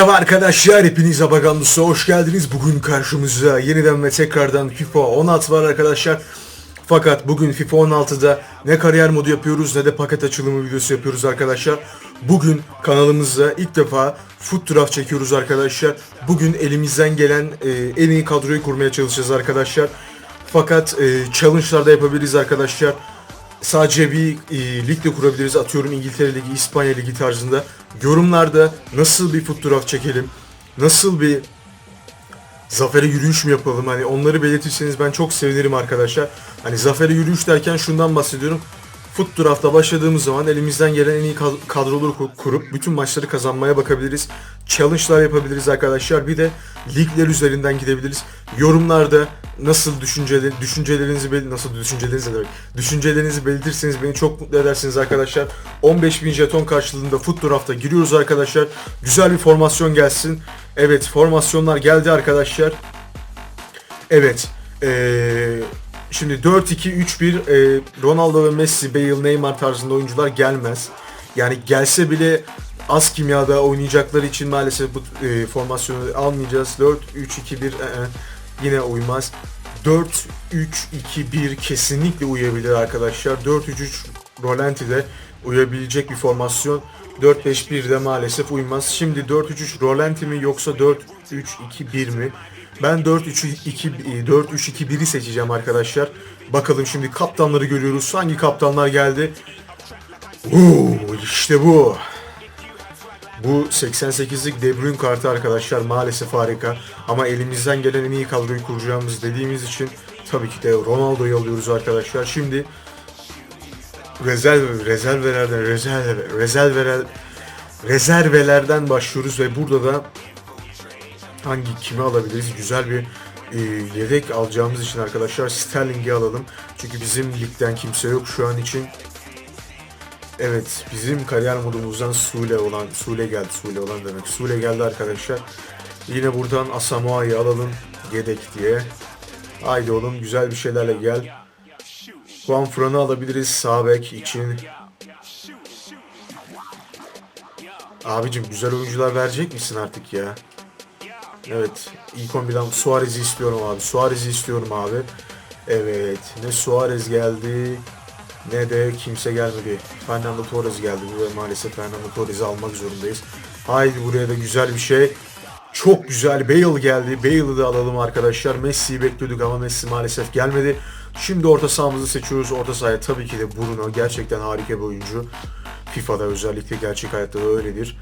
Merhaba arkadaşlar hepiniz Abagamlus'a hoş geldiniz. Bugün karşımızda yeniden ve tekrardan FIFA 16 var arkadaşlar. Fakat bugün FIFA 16'da ne kariyer modu yapıyoruz ne de paket açılımı videosu yapıyoruz arkadaşlar. Bugün kanalımızda ilk defa foot draft çekiyoruz arkadaşlar. Bugün elimizden gelen e, en iyi kadroyu kurmaya çalışacağız arkadaşlar. Fakat e, challenge'lar yapabiliriz arkadaşlar. Sadece bir e, lig de kurabiliriz. Atıyorum İngiltere Ligi, İspanya Ligi tarzında. Yorumlarda nasıl bir foot çekelim, nasıl bir zafere yürüyüş mü yapalım hani onları belirtirseniz ben çok sevinirim arkadaşlar. Hani zafere yürüyüş derken şundan bahsediyorum. Foot draft'a başladığımız zaman elimizden gelen en iyi kad- kadroları kur- kurup bütün maçları kazanmaya bakabiliriz. Challenge'lar yapabiliriz arkadaşlar. Bir de ligler üzerinden gidebiliriz. Yorumlarda nasıl düşünceler, düşüncelerinizi bel- nasıl düşüncelerinizi demek. Düşüncelerinizi belirtirseniz beni çok mutlu edersiniz arkadaşlar. 15.000 jeton karşılığında Foot Draft'a giriyoruz arkadaşlar. Güzel bir formasyon gelsin. Evet formasyonlar geldi arkadaşlar. Evet. Eee şimdi 4-2-3-1 eee, Ronaldo ve Messi, Bale, Neymar tarzında oyuncular gelmez. Yani gelse bile az kimyada oynayacakları için maalesef bu eee, formasyonu almayacağız. 4-3-2-1 ee, yine uymaz. 4-3-2-1 kesinlikle uyabilir arkadaşlar. 4-3-3 Rolanti'de uyabilecek bir formasyon. 4-5-1 de maalesef uymaz. Şimdi 4-3-3 Rolanti mi yoksa 4-3-2-1 mi? Ben 4-3-2 4-3-2-1'i seçeceğim arkadaşlar. Bakalım şimdi kaptanları görüyoruz. Hangi kaptanlar geldi? Oo, işte bu. Bu 88'lik De Bruyne kartı arkadaşlar maalesef harika. Ama elimizden gelen en iyi kadroyu kuracağımız dediğimiz için tabii ki de Ronaldo'yu alıyoruz arkadaşlar. Şimdi rezerv rezervelerden rezerv rezerveler rezervelerden başlıyoruz ve burada da hangi kimi alabiliriz? Güzel bir e, yedek alacağımız için arkadaşlar Sterling'i alalım. Çünkü bizim ligden kimse yok şu an için. Evet, bizim kariyer modumuzdan Sule olan, Sule geldi, Sule olan demek. Sule geldi arkadaşlar. Yine buradan Asamoah'yı alalım yedek diye. Haydi oğlum güzel bir şeylerle gel. Juan Fran'ı alabiliriz sağ bek için. Abicim güzel oyuncular verecek misin artık ya? Evet. ilk 11'den Suarez'i istiyorum abi. Suarez'i istiyorum abi. Evet. Ne Suarez geldi ne de kimse gelmedi. Fernando Torres geldi ve maalesef Fernando Torres'i almak zorundayız. Haydi buraya da güzel bir şey. Çok güzel Bale geldi. Bale'ı da alalım arkadaşlar. Messi'yi bekliyorduk ama Messi maalesef gelmedi. Şimdi orta sahamızı seçiyoruz. Orta sahaya tabii ki de Bruno. Gerçekten harika bir oyuncu. FIFA'da özellikle gerçek hayatta da öyledir.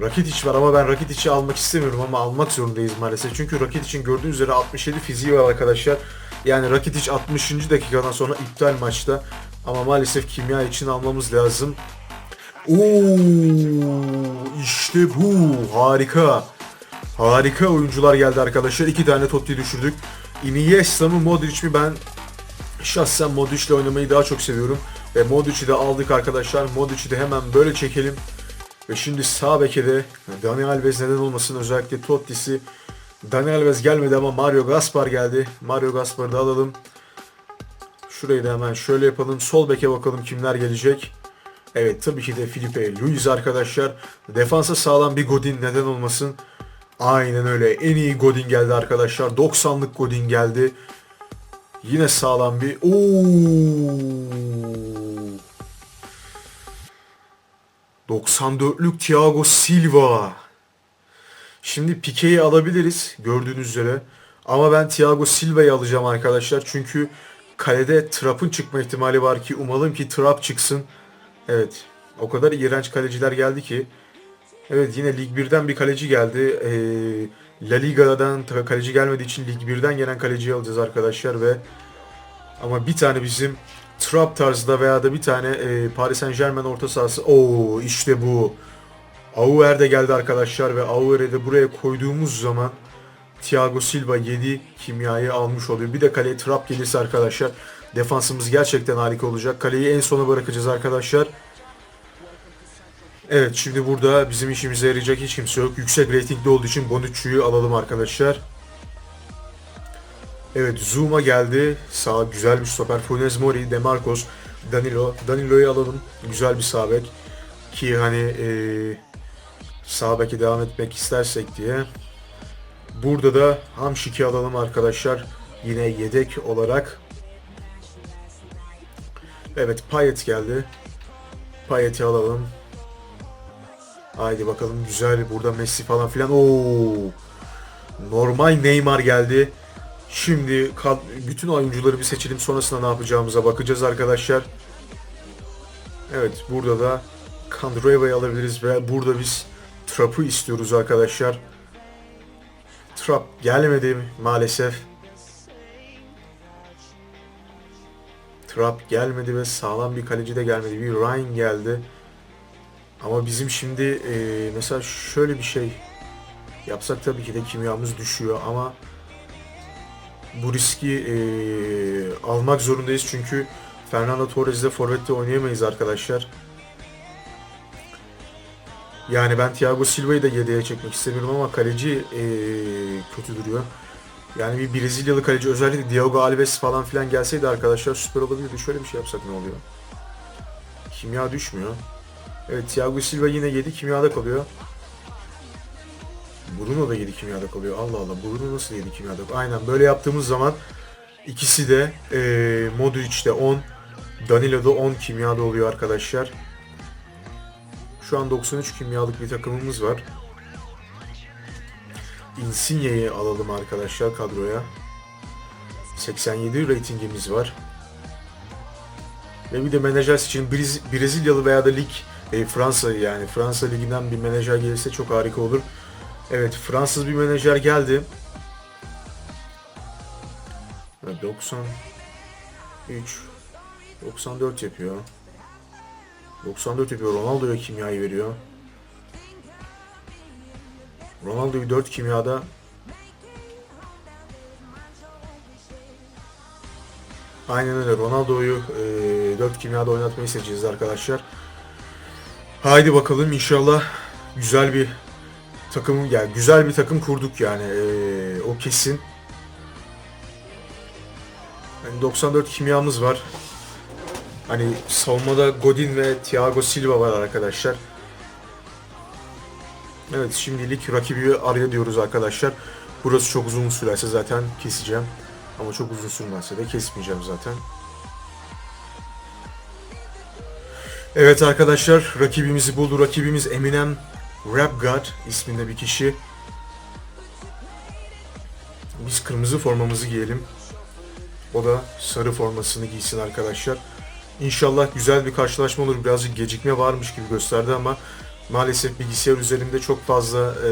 Rakitic var ama ben Rakitic'i almak istemiyorum ama almak zorundayız maalesef. Çünkü Rakitic'in gördüğünüz üzere 67 fiziği var arkadaşlar. Yani Rakitic 60. dakikadan sonra iptal maçta. Ama maalesef kimya için almamız lazım. Oo, işte bu harika. Harika oyuncular geldi arkadaşlar. İki tane Totti düşürdük. Iniesta mı Modric mi ben şahsen Modric'le oynamayı daha çok seviyorum. Ve Modric'i de aldık arkadaşlar. Modric'i de hemen böyle çekelim. Ve şimdi sağ beke de Alves neden olmasın özellikle Totti'si. Dani Alves gelmedi ama Mario Gaspar geldi. Mario Gaspar'ı da alalım. Şurayı da hemen şöyle yapalım. Sol beke bakalım kimler gelecek. Evet tabii ki de Felipe Luis arkadaşlar. Defansa sağlam bir Godin neden olmasın. Aynen öyle. En iyi Godin geldi arkadaşlar. 90'lık Godin geldi. Yine sağlam bir... Oo. 94'lük Thiago Silva. Şimdi Pique'yi alabiliriz gördüğünüz üzere. Ama ben Thiago Silva'yı alacağım arkadaşlar. Çünkü kalede Trap'ın çıkma ihtimali var ki umalım ki Trap çıksın. Evet. O kadar iğrenç kaleciler geldi ki. Evet yine Lig 1'den bir kaleci geldi. Ee, La Liga'dan kaleci gelmediği için Lig 1'den gelen kaleciyi alacağız arkadaşlar ve ama bir tane bizim Trap tarzda veya da bir tane e, Paris Saint Germain orta sahası. Oo işte bu. Auer de geldi arkadaşlar ve Auer'i de buraya koyduğumuz zaman Thiago Silva 7 kimyayı almış oluyor. Bir de kaleye trap gelirse arkadaşlar defansımız gerçekten harika olacak. Kaleyi en sona bırakacağız arkadaşlar. Evet şimdi burada bizim işimize yarayacak hiç kimse yok. Yüksek reytingli olduğu için Bonucci'yi alalım arkadaşlar. Evet Zuma geldi. Sağ güzel bir stoper. Funes Mori, Demarcos, Danilo. Danilo'yu alalım. Güzel bir sağ bek. Ki hani eee Sağ beke devam etmek istersek diye. Burada da Hamşik'i alalım arkadaşlar. Yine yedek olarak. Evet Payet geldi. Payet'i alalım. Haydi bakalım güzel burada Messi falan filan. Oo. Normal Neymar geldi. Şimdi bütün oyuncuları bir seçelim sonrasında ne yapacağımıza bakacağız arkadaşlar. Evet burada da Kandreva'yı alabiliriz ve burada biz Trap'ı istiyoruz arkadaşlar. Trap gelmedi maalesef. Trap gelmedi ve sağlam bir kaleci de gelmedi. Bir Ryan geldi. Ama bizim şimdi e, mesela şöyle bir şey yapsak tabii ki de kimyamız düşüyor ama bu riski e, almak zorundayız çünkü Fernando Torres'le forvette oynayamayız arkadaşlar. Yani ben Thiago Silva'yı da yedeğe çekmek istemiyorum ama kaleci e, kötü duruyor. Yani bir Brezilyalı kaleci özellikle Diogo Alves falan filan gelseydi arkadaşlar süper olabilirdi. Şöyle bir şey yapsak ne oluyor? Kimya düşmüyor. Evet Thiago Silva yine 7 kimyada kalıyor. Bruno da 7 kimyada kalıyor. Allah Allah Bruno nasıl 7 kimyada kalıyor? Aynen böyle yaptığımız zaman ikisi de e, Modric de 10, Danilo da 10 kimyada oluyor arkadaşlar. Şu an 93 kimyalık bir takımımız var. Insigne'yi alalım arkadaşlar kadroya. 87 ratingimiz var. Ve bir de menajer için Brez- Brezilyalı veya da lig e, Fransa yani Fransa liginden bir menajer gelirse çok harika olur. Evet Fransız bir menajer geldi. Evet, 93 94 yapıyor. 94 yapıyor. Ronaldo'ya kimyayı veriyor. Ronaldo'yu 4 kimyada Aynen öyle. Ronaldo'yu e, 4 kimyada oynatmayı seçeceğiz arkadaşlar. Haydi bakalım inşallah güzel bir takım yani güzel bir takım kurduk yani e, o kesin. Yani 94 kimyamız var. Hani savunmada Godin ve Thiago Silva var arkadaşlar. Evet şimdilik rakibi araya diyoruz arkadaşlar. Burası çok uzun sürerse zaten keseceğim. Ama çok uzun sürmezse de kesmeyeceğim zaten. Evet arkadaşlar rakibimizi buldu. Rakibimiz Eminem Rap God isminde bir kişi. Biz kırmızı formamızı giyelim. O da sarı formasını giysin arkadaşlar. İnşallah güzel bir karşılaşma olur. Birazcık gecikme varmış gibi gösterdi ama maalesef bilgisayar üzerinde çok fazla eee,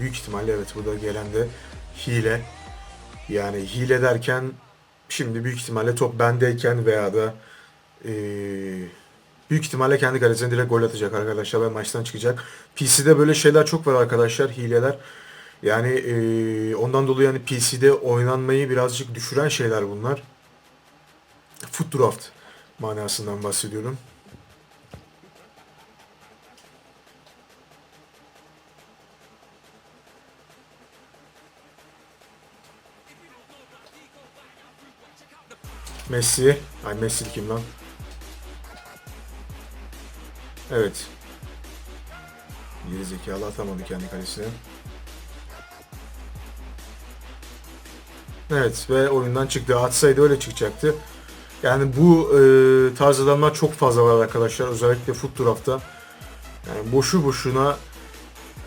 büyük ihtimalle evet burada gelen de hile. Yani hile derken şimdi büyük ihtimalle top bendeyken veya da eee, büyük ihtimalle kendi kalesine direkt gol atacak arkadaşlar ve maçtan çıkacak. PC'de böyle şeyler çok var arkadaşlar hileler. Yani eee, ondan dolayı yani PC'de oynanmayı birazcık düşüren şeyler bunlar. Foot draft manasından bahsediyorum. Messi. Ay Messi kim lan? Evet. Geri zekalı atamadı kendi kalesine. Evet ve oyundan çıktı. Atsaydı öyle çıkacaktı. Yani bu e, tarz adamlar çok fazla var arkadaşlar. Özellikle foot draft'ta. Yani boşu boşuna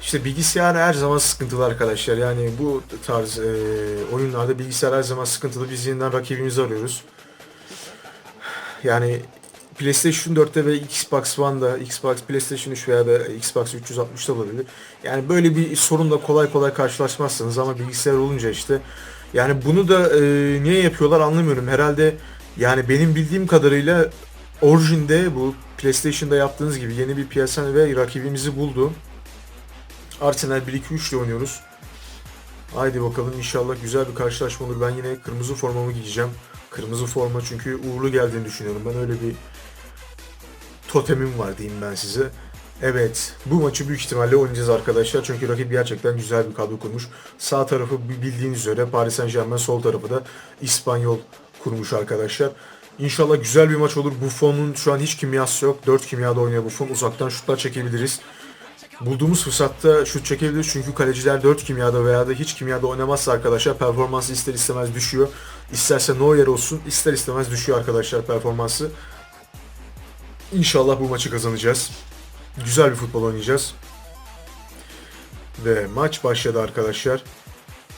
işte bilgisayar her zaman sıkıntılı arkadaşlar. Yani bu tarz e, oyunlarda bilgisayar her zaman sıkıntılı. Biz yeniden rakibimizi arıyoruz. Yani PlayStation 4'te ve Xbox One'da, Xbox PlayStation 3 veya da Xbox 360'da olabilir. Yani böyle bir sorunla kolay kolay karşılaşmazsınız ama bilgisayar olunca işte yani bunu da e, niye yapıyorlar anlamıyorum. Herhalde yani benim bildiğim kadarıyla orijinde bu PlayStation'da yaptığınız gibi yeni bir PSN ve rakibimizi buldu. Arsenal 1-2-3 ile oynuyoruz. Haydi bakalım inşallah güzel bir karşılaşma olur. Ben yine kırmızı formamı giyeceğim. Kırmızı forma çünkü uğurlu geldiğini düşünüyorum. Ben öyle bir totemim var diyeyim ben size. Evet, bu maçı büyük ihtimalle oynayacağız arkadaşlar. Çünkü rakip gerçekten güzel bir kadro kurmuş. Sağ tarafı bildiğiniz üzere Paris Saint Germain, sol tarafı da İspanyol kurmuş arkadaşlar. İnşallah güzel bir maç olur. Buffon'un şu an hiç kimyası yok. 4 kimyada oynuyor Buffon. Uzaktan şutlar çekebiliriz. bulduğumuz fırsatta şut çekebiliriz. Çünkü kaleciler 4 kimyada veya da hiç kimyada oynamazsa arkadaşlar performansı ister istemez düşüyor. İsterse Neuer olsun ister istemez düşüyor arkadaşlar performansı. İnşallah bu maçı kazanacağız. Güzel bir futbol oynayacağız. Ve maç başladı arkadaşlar.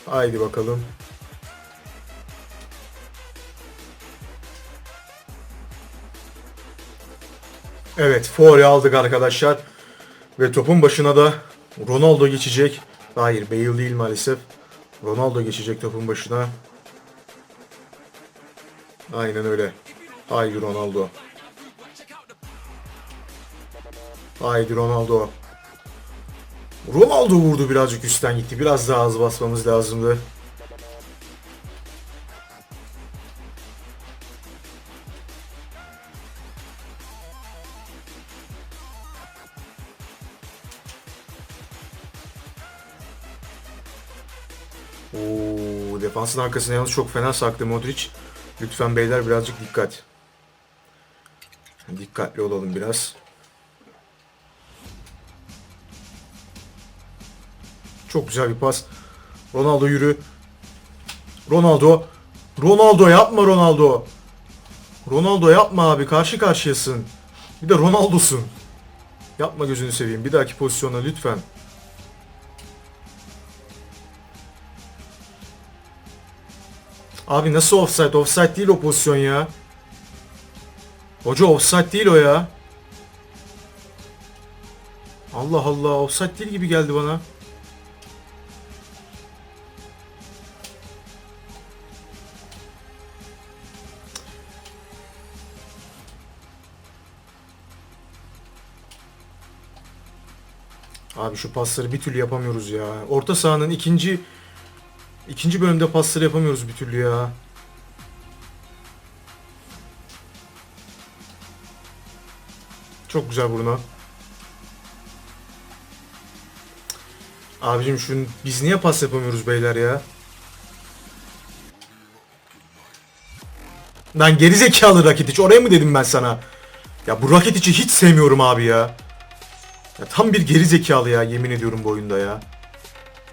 Haydi bakalım. Evet, Fori aldık arkadaşlar. Ve topun başına da Ronaldo geçecek. Hayır, Bale değil maalesef. Ronaldo geçecek topun başına. Aynen öyle. Haydi Ronaldo. Haydi Ronaldo. Ronaldo vurdu birazcık üstten gitti. Biraz daha az basmamız lazımdı. Defansın arkasına yalnız çok fena saktı Modric. Lütfen beyler birazcık dikkat. Dikkatli olalım biraz. Çok güzel bir pas. Ronaldo yürü. Ronaldo. Ronaldo yapma Ronaldo. Ronaldo yapma abi karşı karşıyasın. Bir de Ronaldo'sun. Yapma gözünü seveyim. Bir dahaki pozisyona lütfen. Abi nasıl offside? Offside değil o pozisyon ya. Hoca offside değil o ya. Allah Allah offside değil gibi geldi bana. Abi şu pasları bir türlü yapamıyoruz ya. Orta sahanın ikinci ikinci bölümde pasları yapamıyoruz bir türlü ya. Çok güzel Bruno. Abicim şun biz niye pas yapamıyoruz beyler ya? Lan gerizekalı Rakitic oraya mı dedim ben sana? Ya bu Rakitic'i hiç sevmiyorum abi ya. Ya tam bir geri zekalı ya yemin ediyorum bu oyunda ya.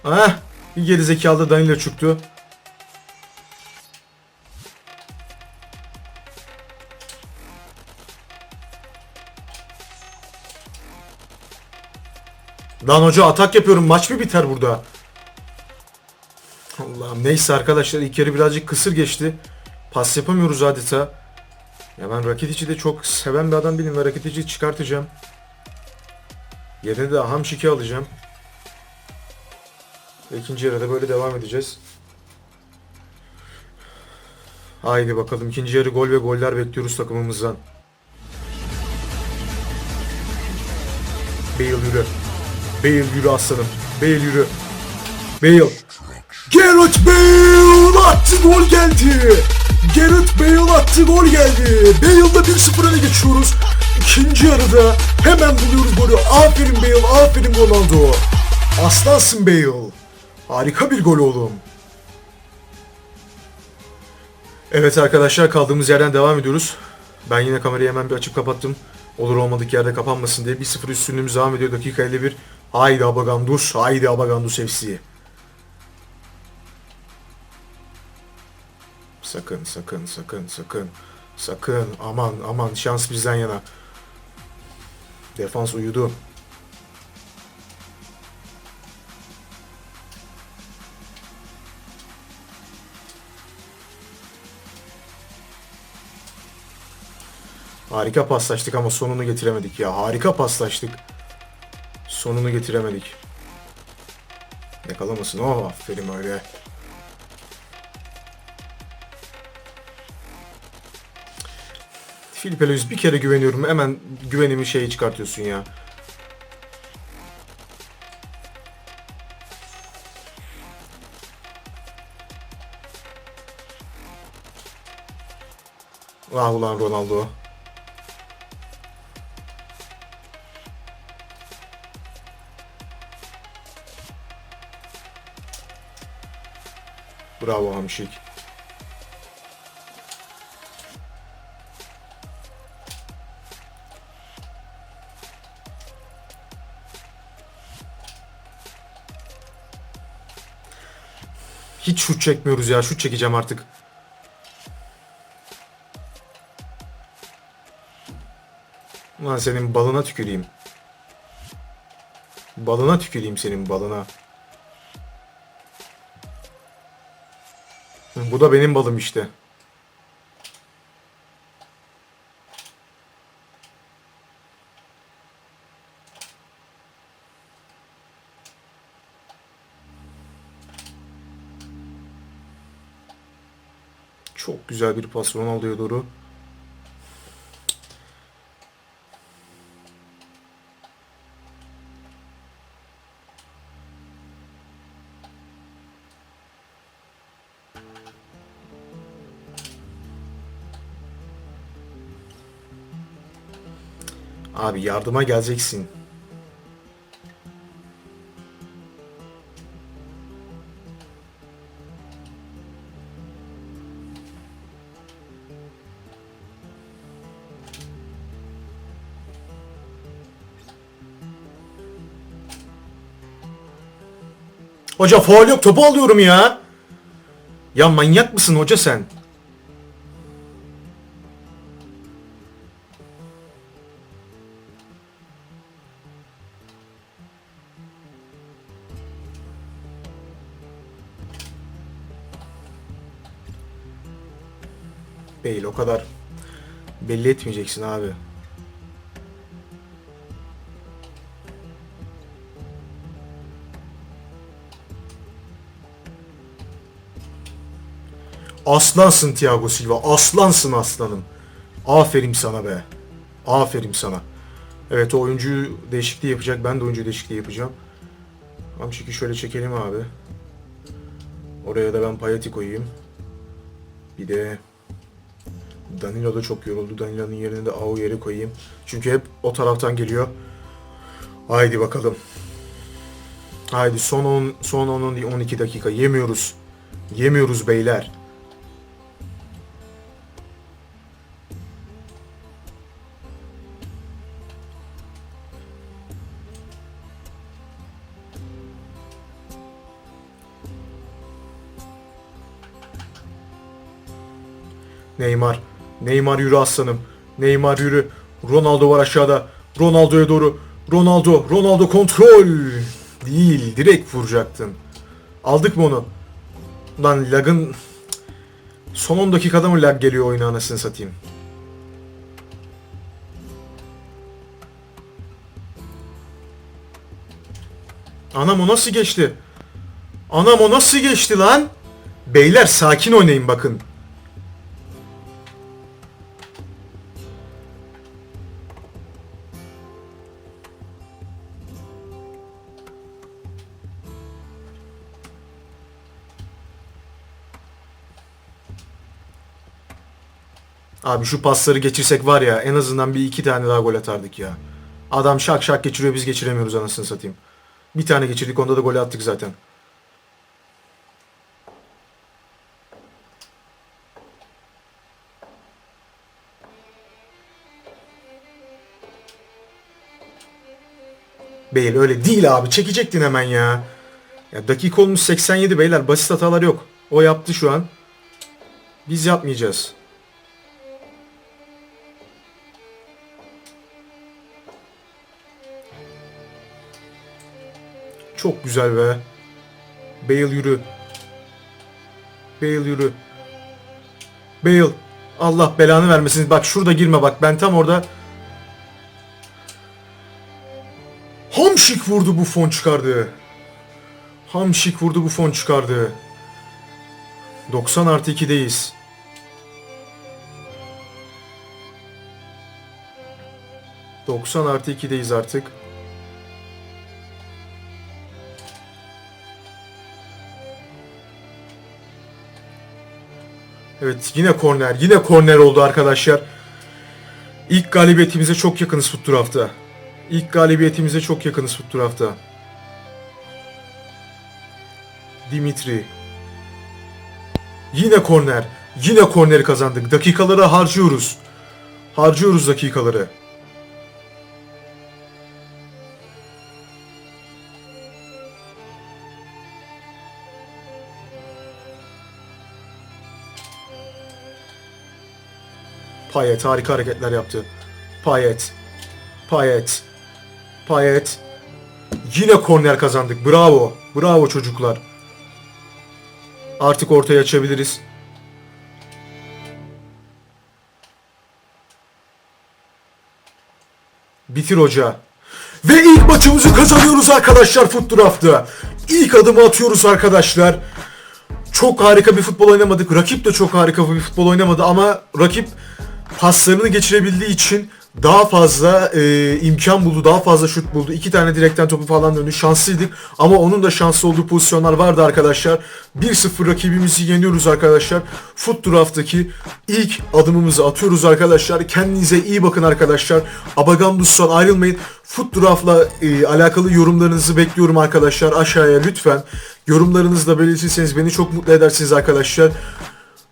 Ah bir geri zekalı da Danilo çıktı. Lan hoca atak yapıyorum maç mı biter burada? Allah'ım neyse arkadaşlar ilk yarı birazcık kısır geçti. Pas yapamıyoruz adeta. Ya ben Rakitic'i de çok seven bir adam değilim ve Rakitic'i çıkartacağım. Yerine de Hamşik'i alacağım. Ve ikinci yarıda böyle devam edeceğiz. Haydi bakalım ikinci yarı gol ve goller bekliyoruz takımımızdan. Bale yürü. Bale yürü aslanım. Bale yürü. Bale. Gareth Bale attı gol geldi. Gareth Bale attı gol geldi. Bale'da 1-0 öne geçiyoruz. İkinci yarıda hemen buluyoruz golü. Aferin Bale, aferin Ronaldo. Aslansın Bale. Harika bir gol oğlum. Evet arkadaşlar kaldığımız yerden devam ediyoruz. Ben yine kamerayı hemen bir açıp kapattım. Olur olmadık yerde kapanmasın diye 1-0 üstünlüğümüz devam ediyor. Dakika 51. Haydi Abagandus, haydi Abagandus FC. Sakın, sakın, sakın, sakın. Sakın, aman, aman şans bizden yana. Defans uyudu. Harika paslaştık ama sonunu getiremedik ya. Harika paslaştık. Sonunu getiremedik. Yakalamasın. Oh aferin öyle. Filipe Luis bir kere güveniyorum. Hemen güvenimi şeyi çıkartıyorsun ya. Ah ulan Ronaldo. Bravo Hamşik. Hiç şut çekmiyoruz ya. Şut çekeceğim artık. Lan senin balına tüküreyim. Balına tüküreyim senin balına. Bu da benim balım işte. Çok güzel bir pas Ronaldo'ya doğru. Abi yardıma geleceksin. Hoca faul yok topu alıyorum ya. Ya manyak mısın hoca sen? Kadar belli etmeyeceksin abi. Aslansın Thiago Silva. Aslansın aslanım. Aferin sana be. Aferin sana. Evet o oyuncuyu değişikliği yapacak. Ben de oyuncu değişikliği yapacağım. Amşik'i şöyle çekelim abi. Oraya da ben Payati koyayım. Bir de Danilo da çok yoruldu. Danilo'nun yerine de Au yeri koyayım. Çünkü hep o taraftan geliyor. Haydi bakalım. Haydi son 10 son 10 12 dakika yemiyoruz. Yemiyoruz beyler. Neymar. Neymar yürü aslanım. Neymar yürü. Ronaldo var aşağıda. Ronaldo'ya doğru. Ronaldo. Ronaldo kontrol. Değil. Direkt vuracaktın. Aldık mı onu? Lan lagın... Son 10 dakikada mı lag geliyor oyuna anasını satayım? Anam o nasıl geçti? Anam o nasıl geçti lan? Beyler sakin oynayın bakın. Abi şu pasları geçirsek var ya en azından bir iki tane daha gol atardık ya. Adam şak şak geçiriyor biz geçiremiyoruz anasını satayım. Bir tane geçirdik onda da gol attık zaten. Bale öyle değil abi çekecektin hemen ya. Ya dakika olmuş 87 beyler basit hatalar yok. O yaptı şu an. Biz yapmayacağız. Çok güzel be. Bale yürü. Bale yürü. Bale. Allah belanı vermesin. Bak şurada girme bak. Ben tam orada Hamşik vurdu bu fon çıkardı. Hamşik vurdu bu fon çıkardı. 90 artı 2'deyiz. ...90 artı 2'deyiz artık. Evet yine korner. Yine korner oldu arkadaşlar. İlk galibiyetimize çok yakınız Foot Draft'ta. İlk galibiyetimize çok yakınız Foot Draft'ta. Dimitri. Yine korner. Yine korneri kazandık. Dakikaları harcıyoruz. Harcıyoruz dakikaları. Payet harika hareketler yaptı. Payet. Payet. Payet. Yine korner kazandık. Bravo. Bravo çocuklar. Artık ortaya açabiliriz. Bitir hoca. Ve ilk maçımızı kazanıyoruz arkadaşlar Foot Draft'ta. İlk adımı atıyoruz arkadaşlar. Çok harika bir futbol oynamadık. Rakip de çok harika bir futbol oynamadı ama rakip paslarını geçirebildiği için daha fazla e, imkan buldu, daha fazla şut buldu. İki tane direkten topu falan döndü. Şanslıydık ama onun da şanslı olduğu pozisyonlar vardı arkadaşlar. 1-0 rakibimizi yeniyoruz arkadaşlar. Foot Draft'taki ilk adımımızı atıyoruz arkadaşlar. Kendinize iyi bakın arkadaşlar. Abagandus'tan ayrılmayın. Foot Draft'la e, alakalı yorumlarınızı bekliyorum arkadaşlar. Aşağıya lütfen yorumlarınızı da belirtirseniz beni çok mutlu edersiniz arkadaşlar.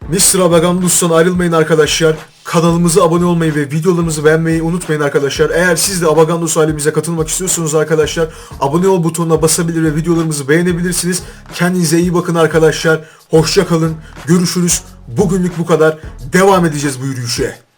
Mr. Abagandus'tan ayrılmayın arkadaşlar. Kanalımıza abone olmayı ve videolarımızı beğenmeyi unutmayın arkadaşlar. Eğer siz de Abagandus ailemize katılmak istiyorsanız arkadaşlar abone ol butonuna basabilir ve videolarımızı beğenebilirsiniz. Kendinize iyi bakın arkadaşlar. Hoşça kalın. Görüşürüz. Bugünlük bu kadar. Devam edeceğiz bu yürüyüşe.